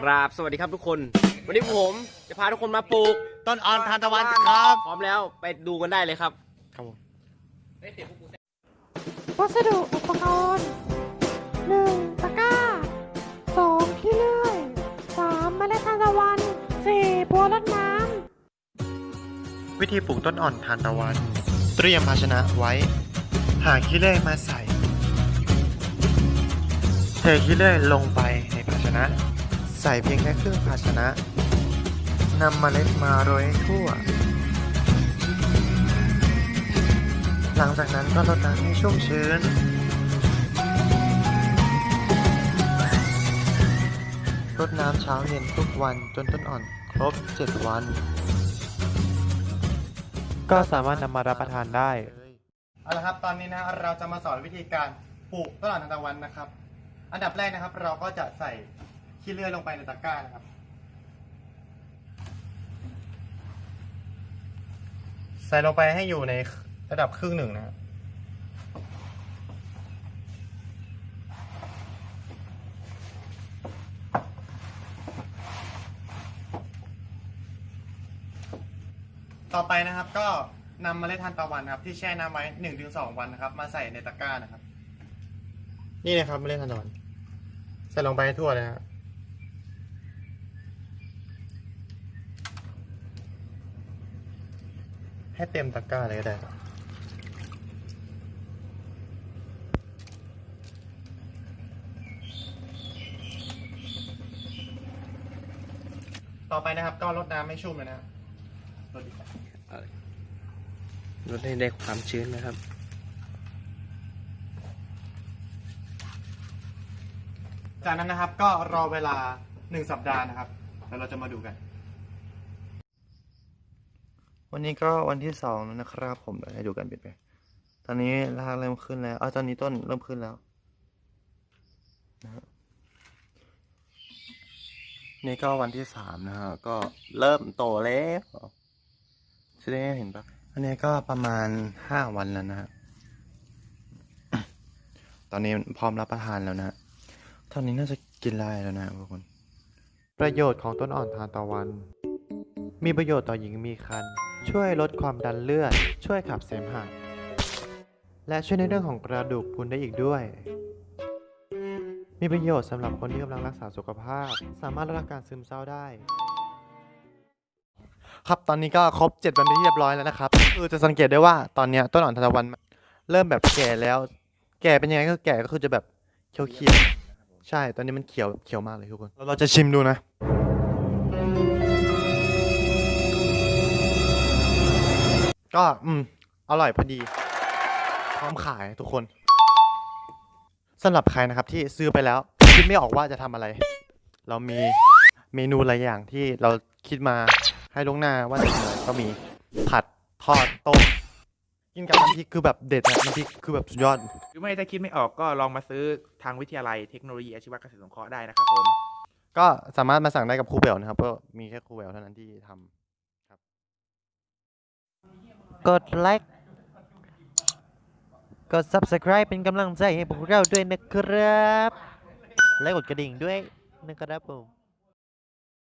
กราบสวัสดีครับทุกคน วันนี้ผมจะพาทุกคนมาปลูกต้นอ่อนทานตะวันครับพร้อมแล้วไปดูกันได้เลยครับครับผมวัสดุอุปกรณ์หนึ่งตะกร้าสองขี้เลื่อยสามเมล็ดทานตะวันสี่บัวรดน้วิธีปลูกต้นอ่อนทานตะวัน เตรียมภาชนะไว้ หาขี้เลื่อยมาใส่ เทขี้เลื่อยลงไปในภาชนะ ใส่เพียงแค่ครึ่งภาชนะนำเมล็ดมาโรยให้ทั่ว หลังจากนั้นก็รดน้ำให้ชุ่มชื้น รดน้ำเช้าเย็นทุกวันจนต้นอ่อนครบ 7 วัน ก็สามารถนำมารับประทานได้ เอาละครับ ตอนนี้นะเราจะมาสอนวิธีการปลูกต้นอ่อนทานตะวันนะครับ อันดับแรกนะครับเราก็จะใส่ ขี้เลื่อยลงไปในตะกร้านะครับ ใส่ลงไปให้อยู่ในระดับครึ่งหนึ่งนะครับต่อไปนะครับก็นำเมล็ดทานตะวันนะครับ ที่แช่น้ำไว้หนึ่งถึงสองวันนะครับ มาใส่ในตะกร้านะครับ นี่นะครับเมล็ดทานตะวัน ใส่ลงไปให้ทั่วเลยครับ ให้เต็มตะกร้าเลยก็ได้ครับต่อไปนะครับ ก็รดน้ำให้ชุ่มเลยนะครับรดดีกว่าลดให้ได้ความชื้นนะครับ จากนั้นนะครับก็รอเวลาหนึ่งสัปดาห์นะครับ แล้วเราจะมาดูกัน วันนี้ก็วันที่สองแล้วนะครับ ผมเดี๋ยวให้ดูกันเปลี่ยนไปตอนนี้รากเริ่มขึ้นแล้วเออตอนนี้ต้นเริ่มขึ้นแล้วนะฮะนี่ก็วันที่สามนะฮะก็เริ่มโตแล้วจะได้เห็นปะอันนี้ก็ประมาณห้าวันแล้วนะฮะตอนนี้พร้อมรับประทานแล้วนะฮะตอนนี้น่าจะกินได้แล้วนะทุกคน ประโยชน์ของต้นอ่อนทานตะวัน มีประโยชน์ต่อหญิงมีครรภ์ ช่วยลดความดันเลือด ช่วยขับเสมหะ และช่วยในเรื่องของกระดูกพรุนได้อีกด้วย มีประโยชน์สำหรับคนที่กำลังรักษาสุขภาพ สามารถลดอาการซึมเศร้าได้ ครับตอนนี้ก็ครบเจ็ดวันเป็นที่เรียบร้อยแล้วนะครับคือจะสังเกตได้ว่าตอนเนี้ยต้นอ่อนทานตะวันเริ่มแบบแก่แล้ว แก่เป็นยังไงก็แก่ก็คือจะแบบเขียวเขียวๆใช่ตอนนี้มันเขียวเขียวมากเลยทุกคนเราเราจะชิมดูนะ ก็อืม อร่อยพอดี พร้อมขายทุกคนสำหรับใครนะครับที่ซื้อไปแล้ว คิดไม่ออกว่าจะทำอะไร เรามีเมนูหลายอย่างที่เราคิดมาให้ล่วงหน้าว่าจะทำอะไรก็มีผัดทอดต้มกินกับน้ำพริกคือแบบเด็ดอะน้ำพริกคือแบบสุดยอด หรือไม่ถ้าคิดไม่ออกก็ลองมาซื้อทางวิทยาลัยเทคโนโลยีอาชีวะเกษตรสงเคราะห์ได้นะครับผม ก็สามารถมาสั่งได้กับครูเบลนะครับก็มีแค่ครูเบลเท่านั้นที่ทำ กดไลค์ กด subscribe เป็นกำลังใจให้พวกเราด้วยนะครับ และกดกระดิ่งด้วยนะครับผม